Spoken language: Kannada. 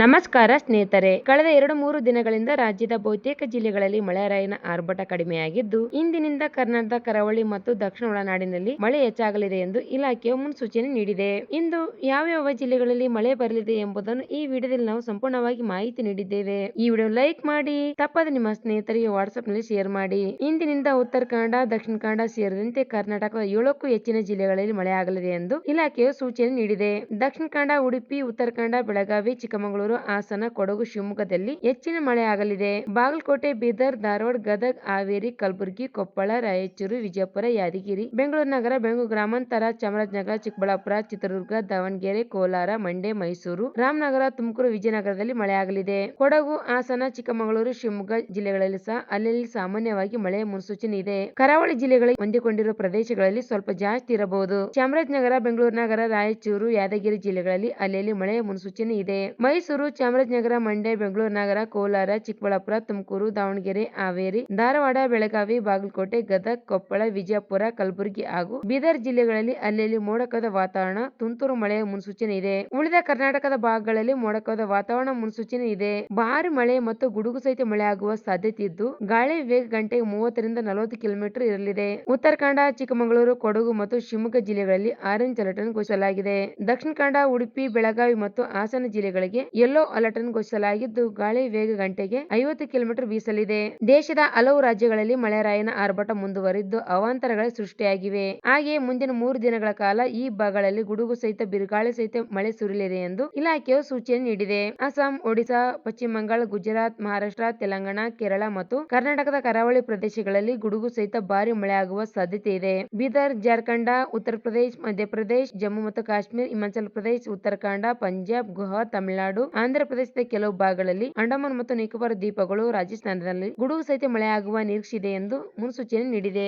ನಮಸ್ಕಾರ ಸ್ನೇಹಿತರೆ. ಕಳೆದ ಎರಡು ಮೂರು ದಿನಗಳಿಂದ ರಾಜ್ಯದ ಬಹುತೇಕ ಜಿಲ್ಲೆಗಳಲ್ಲಿ ಮಳೆರಾಯನ ಆರ್ಭಟ ಕಡಿಮೆಯಾಗಿದ್ದು, ಇಂದಿನಿಂದ ಕರ್ನಾಟಕದ ಕರಾವಳಿ ಮತ್ತು ದಕ್ಷಿಣ ಒಳನಾಡಿನಲ್ಲಿ ಮಳೆ ಹೆಚ್ಚಾಗಲಿದೆ ಎಂದು ಇಲಾಖೆಯು ಮುನ್ಸೂಚನೆ ನೀಡಿದೆ. ಇಂದು ಯಾವ್ಯಾವ ಜಿಲ್ಲೆಗಳಲ್ಲಿ ಮಳೆ ಬರಲಿದೆ ಎಂಬುದನ್ನು ಈ ವಿಡಿಯೋದಲ್ಲಿ ನಾವು ಸಂಪೂರ್ಣವಾಗಿ ಮಾಹಿತಿ ನೀಡಿದ್ದೇವೆ. ಈ ವಿಡಿಯೋ ಲೈಕ್ ಮಾಡಿ, ತಪ್ಪದೆ ನಿಮ್ಮ ಸ್ನೇಹಿತರಿಗೆ ವಾಟ್ಸ್ಆಪ್ನಲ್ಲಿ ಶೇರ್ ಮಾಡಿ. ಇಂದಿನಿಂದ ಉತ್ತರ ಕನ್ನಡ, ದಕ್ಷಿಣ ಕನ್ನಡ ಸೇರಿದಂತೆ ಕರ್ನಾಟಕದ ಏಳಕ್ಕೂ ಹೆಚ್ಚಿನ ಜಿಲ್ಲೆಗಳಲ್ಲಿ ಮಳೆ ಆಗಲಿದೆ ಎಂದು ಇಲಾಖೆಯು ಸೂಚನೆ ನೀಡಿದೆ. ದಕ್ಷಿಣ ಕನ್ನಡ, ಉಡುಪಿ, ಉತ್ತರ ಕನ್ನಡ, ಬೆಳಗಾವಿ, ಚಿಕ್ಕಮಗಳೂರು ಹಾಸನ ಕೊಡಗು ಶಿವಮೊಗ್ಗದಲ್ಲಿ ಹೆಚ್ಚಿನ ಮಳೆ ಆಗಲಿದೆ ಬಾಗಲಕೋಟೆ, ಬೀದರ್, ಧಾರವಾಡ, ಗದಗ, ಹಾವೇರಿ, ಕಲಬುರಗಿ, ಕೊಪ್ಪಳ, ರಾಯಚೂರು, ವಿಜಯಪುರ, ಯಾದಗಿರಿ, ಬೆಂಗಳೂರು ನಗರ, ಬೆಂಗಳೂರು ಗ್ರಾಮಾಂತರ, ಚಾಮರಾಜನಗರ, ಚಿಕ್ಕಬಳ್ಳಾಪುರ, ಚಿತ್ರದುರ್ಗ, ದಾವಣಗೆರೆ, ಕೋಲಾರ, ಮಂಡ್ಯ, ಮೈಸೂರು, ರಾಮನಗರ, ತುಮಕೂರು, ವಿಜಯನಗರದಲ್ಲಿ ಮಳೆಯಾಗಲಿದೆ. ಕೊಡಗು, ಹಾಸನ, ಚಿಕ್ಕಮಗಳೂರು, ಶಿವಮೊಗ್ಗ ಜಿಲ್ಲೆಗಳಲ್ಲಿ ಸಹ ಅಲ್ಲಲ್ಲಿ ಸಾಮಾನ್ಯವಾಗಿ ಮಳೆ ಮುನ್ಸೂಚನೆ ಇದೆ. ಕರಾವಳಿ ಜಿಲ್ಲೆಗಳಲ್ಲಿ ಹೊಂದಿಕೊಂಡಿರುವ ಪ್ರದೇಶಗಳಲ್ಲಿ ಸ್ವಲ್ಪ ಜಾಸ್ತಿ ಇರಬಹುದು. ಚಾಮರಾಜನಗರ, ಬೆಂಗಳೂರು ನಗರ, ರಾಯಚೂರು, ಯಾದಗಿರಿ ಜಿಲ್ಲೆಗಳಲ್ಲಿ ಅಲ್ಲಲ್ಲಿ ಮಳೆ ಮುನ್ಸೂಚನೆ ಇದೆ. ಮೈಸೂರು ಚಾಮರಾಜನಗರ, ಮಂಡ್ಯ, ಬೆಂಗಳೂರು, ನಗರ, ಕೋಲಾರ, ಚಿಕ್ಕಬಳ್ಳಾಪುರ, ತುಮಕೂರು, ದಾವಣಗೆರೆ, ಹಾವೇರಿ, ಧಾರವಾಡ, ಬೆಳಗಾವಿ, ಬಾಗಲಕೋಟೆ, ಗದಗ, ಕೊಪ್ಪಳ, ವಿಜಯಪುರ, ಕಲಬುರಗಿ ಹಾಗೂ ಬೀದರ್ ಜಿಲ್ಲೆಗಳಲ್ಲಿ ಅಲ್ಲಲ್ಲಿ ಮೋಡಕದ ವಾತಾವರಣ, ತುಂತುರು ಮಳೆಯ ಮುನ್ಸೂಚನೆ ಇದೆ. ಉಳಿದ ಕರ್ನಾಟಕದ ಭಾಗಗಳಲ್ಲಿ ಮೋಡಕದ ವಾತಾವರಣ ಮುನ್ಸೂಚನೆ ಇದೆ. ಭಾರಿ ಮಳೆ ಮತ್ತು ಗುಡುಗು ಸಹಿತ ಮಳೆ ಆಗುವ ಸಾಧ್ಯತೆ ಇದ್ದು, ಗಾಳಿ ವೇಗ ಗಂಟೆಗೆ ಮೂವತ್ತರಿಂದ ನಲವತ್ತು ಕಿಲೋಮೀಟರ್ ಇರಲಿದೆ. ಉತ್ತರ ಕನ್ನಡ ಚಿಕ್ಕಮಗಳೂರು, ಕೊಡಗು ಮತ್ತು ಶಿವಮೊಗ್ಗ ಜಿಲ್ಲೆಗಳಲ್ಲಿ ಆರೆಂಜ್ ಅಲರ್ಟ್ ಘೋಷಿಸಲಾಗಿದೆ. ದಕ್ಷಿಣ ಕನ್ನಡ, ಉಡುಪಿ, ಬೆಳಗಾವಿ ಮತ್ತು ಹಾಸನ ಜಿಲ್ಲೆಗಳಿಗೆ ಯೆಲ್ಲೋ ಅಲರ್ಟ್ ಅನ್ನು ಘೋಷಿಸಲಾಗಿದ್ದು, ಗಾಳಿ ವೇಗ ಗಂಟೆಗೆ ಐವತ್ತು ಕಿಲೋಮೀಟರ್ ಬೀಸಲಿದೆ. ದೇಶದ ಹಲವು ರಾಜ್ಯಗಳಲ್ಲಿ ಮಳೆರಾಯನ ಆರ್ಭಟ ಮುಂದುವರಿದ್ದು, ಅವಾಂತರಗಳ ಸೃಷ್ಟಿಯಾಗಿವೆ. ಹಾಗೆಯೇ ಮುಂದಿನ ಮೂರು ದಿನಗಳ ಕಾಲ ಈ ಭಾಗಗಳಲ್ಲಿ ಗುಡುಗು ಸಹಿತ, ಬಿರುಗಾಳಿ ಸಹಿತ ಮಳೆ ಸುರಿಯಲಿದೆ ಎಂದು ಇಲಾಖೆಯು ಸೂಚನೆ ನೀಡಿದೆ. ಅಸ್ಸಾಂ, ಒಡಿಶಾ, ಪಶ್ಚಿಮ ಬಂಗಾಳ, ಗುಜರಾತ್, ಮಹಾರಾಷ್ಟ್ರ, ತೆಲಂಗಾಣ, ಕೇರಳ ಮತ್ತು ಕರ್ನಾಟಕದ ಕರಾವಳಿ ಪ್ರದೇಶಗಳಲ್ಲಿ ಗುಡುಗು ಸಹಿತ ಭಾರಿ ಮಳೆಯಾಗುವ ಸಾಧ್ಯತೆ ಇದೆ. ಬೀದರ್, ಜಾರ್ಖಂಡ ಉತ್ತರ ಪ್ರದೇಶ ಮಧ್ಯಪ್ರದೇಶ, ಜಮ್ಮು ಮತ್ತು ಕಾಶ್ಮೀರ, ಹಿಮಾಚಲ ಪ್ರದೇಶ, ಉತ್ತರಾಖಂಡ, ಪಂಜಾಬ್ ಗೋವಾ ತಮಿಳುನಾಡು ಆಂಧ್ರ ಪ್ರದೇಶದ ಕೆಲವು ಭಾಗಗಳಲ್ಲಿ ಅಂಡಮಾನ್ ಮತ್ತು ನಿಕೋಬಾರ್ ದ್ವೀಪಗಳು ರಾಜಸ್ಥಾನದಲ್ಲಿ ಗುಡುಗು ಸಹಿತ ಮಳೆಯಾಗುವ ನಿರೀಕ್ಷೆ ಇದೆ ಎಂದು ಮುನ್ಸೂಚನೆ ನೀಡಿದೆ.